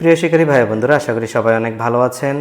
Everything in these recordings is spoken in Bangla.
প্রিয় শিকারী ভাই বন্ধুরা, আশা করি সবাই অনেক ভালো আছেন।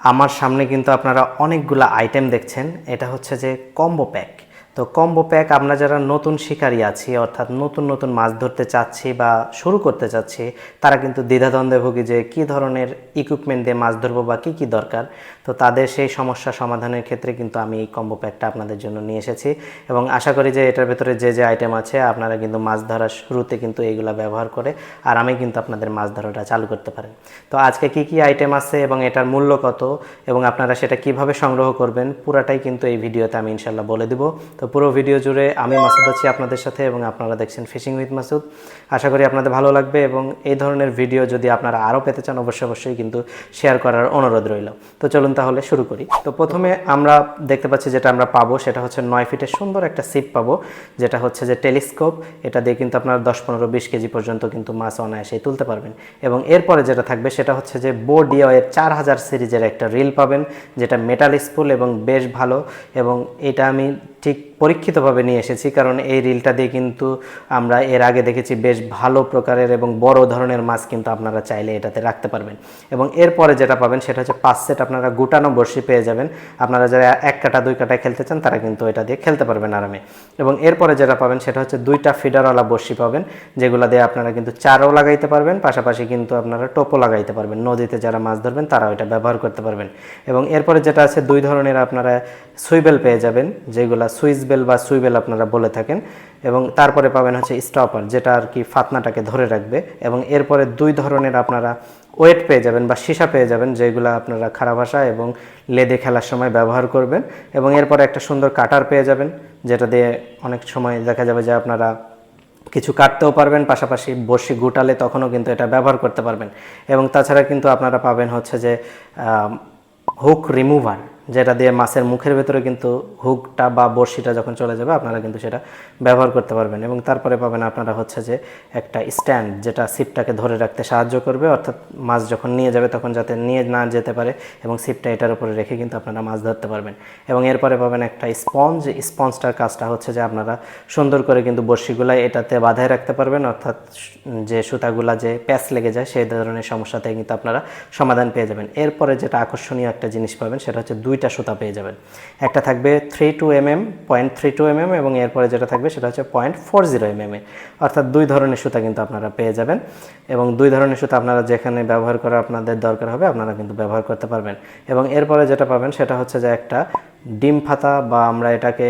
আমার সামনে কিন্তু আপনারা অনেকগুলো আইটেম দেখছেন। এটা হচ্ছে যে কম্বো প্যাক তো কম্বো প্যাক আমরা যারা নতুন শিকারী আছি, অর্থাৎ নতুন নতুন মাছ ধরতে চাচ্ছি বা শুরু করতে চাচ্ছি, তারা কিন্তু দ্বিধাদ্বন্দ্বে ভুগি যে কী ধরনের ইকুইপমেন্ট দিয়ে মাছ ধরবো বা কী কী দরকার, তো তাদের সেই সমস্যা সমাধানের ক্ষেত্রে কিন্তু আমি এই কম্বো প্যাকটা আপনাদের জন্য নিয়ে এসেছি। এবং আশা করি যে এটার ভেতরে যে যে আইটেম আছে, আপনারা কিন্তু মাছ ধরার শুরুতে কিন্তু এইগুলা ব্যবহার করে আর আমি কিন্তু আপনাদের মাছ ধরাটা চালু করতে পারেন। তো আজকে কি কি আইটেম আছে এবং এটার মূল্য কত এবং আপনারা সেটা কীভাবে সংগ্রহ করবেন, পুরাটাই কিন্তু এই ভিডিওতে আমি ইনশাল্লাহ বলে দিব। তো পুরো ভিডিও জুড়ে আমি মাসুদ আছি আপনাদের সাথে এবং আপনারা দেখছেন ফিশিং উইথ মাসুদ। আশা করি আপনাদের ভালো লাগবে এবং এই ধরনের ভিডিও যদি আপনারা আরও পেতে চান, অবশ্যই অবশ্যই কিন্তু শেয়ার করার অনুরোধ রইল। তো চলুন তাহলে শুরু করি। তো প্রথমে আমরা দেখতে পাচ্ছি যেটা আমরা পাবো, সেটা হচ্ছে নয় ফিটের সুন্দর একটা সিপ পাবো, যেটা হচ্ছে যে টেলিস্কোপ এটা দিয়ে কিন্তু আপনারা দশ, পনেরো, বিশ কেজি পর্যন্ত কিন্তু মাছ অনায়াসেই তুলতে পারবেন। এবং এরপরে যেটা থাকবে, সেটা হচ্ছে যে বোডিওয়ের চার হাজার সিরিজের একটা রিল পাবেন, যেটা মেটাল স্পুল এবং বেশ ভালো। এবং এটা আমি ঠিক পরীক্ষিতভাবে নিয়ে এসেছি, কারণ এই রিলটা দিয়ে কিন্তু আমরা এর আগে দেখেছি বেশ ভালো প্রকারের এবং বড় ধরনের মাছ কিন্তু আপনারা চাইলে এটাতে রাখতে পারবেন। এবং এরপরে যেটা পাবেন সেটা হচ্ছে পাঁচ সেট আপনারা গুটানো বড়শি পেয়ে যাবেন। আপনারা যারা এক কাটা, দুই কাটায় খেলতে চান, তারা কিন্তু এটা দিয়ে খেলতে পারবেন আরামে। এবং এরপরে যেটা পাবেন সেটা হচ্ছে দুইটা ফিডারওয়ালা বড়শি পাবেন, যেগুলো দিয়ে আপনারা কিন্তু চারও লাগাইতে পারবেন, পাশাপাশি কিন্তু আপনারা টোপও লাগাইতে পারবেন। নদীতে যারা মাছ ধরবেন, তারাও এটা ব্যবহার করতে পারবেন। এবং এরপরে যেটা আছে, দুই ধরনের আপনারা সুইবেল পেয়ে যাবেন, যেগুলো সুইচ বেল বা সুইবেল আপনারা বলে থাকেন এবং তারপরে পাবেন হচ্ছে স্টপার, যেটা আর কি ফাতনাটাকে ধরে রাখবে এবং এরপরে দুই ধরনের আপনারা ওয়েট পেয়ে যাবেন বা সীসা পেয়ে যাবেন, যেগুলো আপনারা খারাপ ভাষা এবং লেদে খেলার সময় ব্যবহার করবেন এবং এরপরে একটা সুন্দর কাটার পেয়ে যাবেন, যেটা দিয়ে অনেক সময় দেখা যাবে যে আপনারা কিছু কাটতেও পারবেন, পাশাপাশি বড়শি গুটালে তখনও কিন্তু এটা ব্যবহার করতে পারবেন এবং তাছাড়া কিন্তু আপনারা পাবেন হচ্ছে যে হুক রিমুভার যেটা দিয়ে মাছের মুখের ভেতরে কিন্তু হুকটা বা বড়শিটা যখন চলে যাবে, আপনারা কিন্তু সেটা ব্যবহার করতে পারবেন। এবং তারপরে পাবেন আপনারা হচ্ছে যে একটা স্ট্যান্ড, যেটা সিপটাকে ধরে রাখতে সাহায্য করবে। অর্থাৎ মাছ যখন নিয়ে যাবে, তখন যাতে নিয়ে না যেতে পারে এবং সিপটা এটার উপরে রেখে কিন্তু আপনারা মাছ ধরতে পারবেন। এবং এরপরে পাবেন একটা স্পঞ্জ। স্পঞ্জটার কাজটা হচ্ছে যে আপনারা সুন্দর করে কিন্তু বড়শিগুলা এটাতে বাধায় রাখতে পারবেন। অর্থাৎ যে সুতাগুলা যে প্যাচ লেগে যায়, সেই ধরনের সমস্যাতে কিন্তু আপনারা সমাধান পেয়ে যাবেন। এরপরে যেটা আকর্ষণীয় একটা জিনিস পাবেন, সেটা হচ্ছে দুইটা সুতা পেয়ে যাবেন। একটা থাকবে three two M M point three two M M এবং এরপরে যেটা থাকবে সেটা হচ্ছে point four zero M M এ অর্থাৎ দুই ধরনের সুতা কিন্তু আপনারা পেয়ে যাবেন এবং দুই ধরনের সুতা আপনারা যেখানে ব্যবহার করা আপনাদের দরকার হবে আপনারা কিন্তু ব্যবহার করতে পারবেন। এবং এরপরে যেটা পাবেন সেটা হচ্ছে যে একটা ডিম ফাতা বা আমরা এটাকে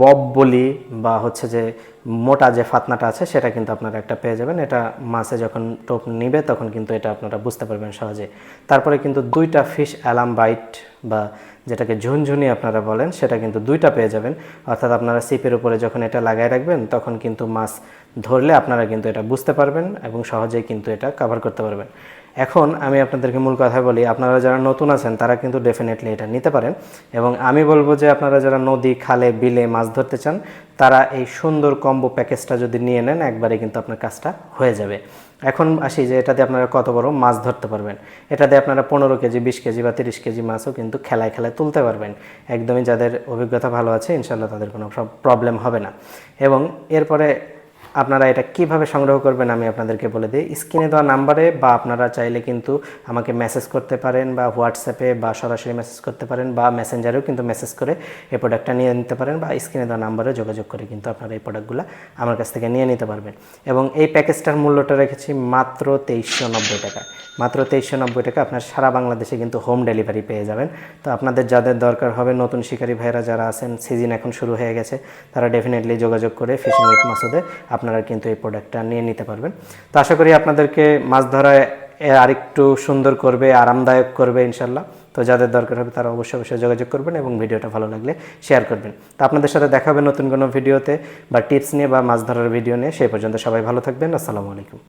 বব বলি বা হচ্ছে যে মোটা যে ফাতনাটা আছে, সেটা কিন্তু আপনারা একটা পেয়ে যাবেন। এটা মাছে যখন টোপ নিবে, তখন কিন্তু এটা আপনারা বুঝতে পারবেন সহজে তারপরে কিন্তু দুইটা ফিশ অ্যালাম বাইট বা যেটাকে ঝুনঝুনি আপনারা বলেন, সেটা কিন্তু দুইটা পেয়ে যাবেন। অর্থাৎ আপনারা সিপের উপরে যখন এটা লাগাই রাখবেন, তখন কিন্তু মাছ ধরলে আপনারা কিন্তু এটা বুঝতে পারবেন এবং সহজেই কিন্তু এটা কভার করতে পারবেন। এখন আমি আপনাদেরকে মূল কথা বলি, আপনারা যারা নতুন আছেন, তারা কিন্তু ডেফিনেটলি এটা নিতে পারেন। এবং আমি বলব যে আপনারা যারা নদী, খালে, বিলে মাছ ধরতে চান তারা এই সুন্দর কম্বো প্যাকেজটা যদি নিয়ে নেন, একবারে কিন্তু আপনার কাজটা হয়ে যাবে। এখন আসি যে এটাতে আপনারা কত বড় মাছ ধরতে পারবেন। এটাতে আপনারা পনেরো কেজি, বিশ কেজি বা তিরিশ কেজি মাছও কিন্তু খেলায় খেলায় তুলতে পারবেন। একদমই যাদের অভিজ্ঞতা ভালো আছে ইনশাল্লাহ তাদের কোনো প্রবলেম হবে না। এবং এরপরে আপনারা এটা কীভাবে সংগ্রহ করবেন আমি আপনাদেরকে বলে দিই। স্ক্রিনে দেওয়া নাম্বারে বা আপনারা চাইলে কিন্তু আমাকে মেসেজ করতে পারেন বা হোয়াটসঅ্যাপে বা সরাসরি মেসেজ করতে পারেন বা মেসেঞ্জারেও কিন্তু মেসেজ করে এই প্রোডাক্টটা নিয়ে নিতে পারেন বা স্ক্রিনে দেওয়া নাম্বারে যোগাযোগ করে কিন্তু আপনারা এই প্রোডাক্টগুলো আমার কাছ থেকে নিয়ে নিতে পারবেন। এবং এই প্যাকেজটার মূল্যটা রেখেছি মাত্র তেইশশো নব্বই টাকা। মাত্র তেইশশো নব্বই টাকা আপনার সারা বাংলাদেশে কিন্তু হোম ডেলিভারি পেয়ে যাবেন। তো আপনাদের যাদের দরকার হবে, নতুন শিকারী ভাইরা যারা আছেন সিজন এখন শুরু হয়ে গেছে, তারা ডেফিনেটলি যোগাযোগ করে ফিশিং উইথ মাসুদে। আপনারা কিন্তু এই প্রোডাক্টটা নিয়ে নিতে পারবেন। তো আশা করি আপনাদেরকে মাছ ধরায় আরেকটু সুন্দর করবে, আরামদায়ক করবে ইনশাল্লাহ। তো যাদের দরকার হবে তারা অবশ্যই অবশ্যই যোগাযোগ করবেন এবং ভিডিওটা ভালো লাগলে শেয়ার করবেন। তো আপনাদের সাথে দেখা হবে নতুন কোনো ভিডিওতে বা টিপস নিয়ে বা মাছ ধরার ভিডিও নিয়ে। সেই পর্যন্ত সবাই ভালো থাকবেন। আসসালামু আলাইকুম।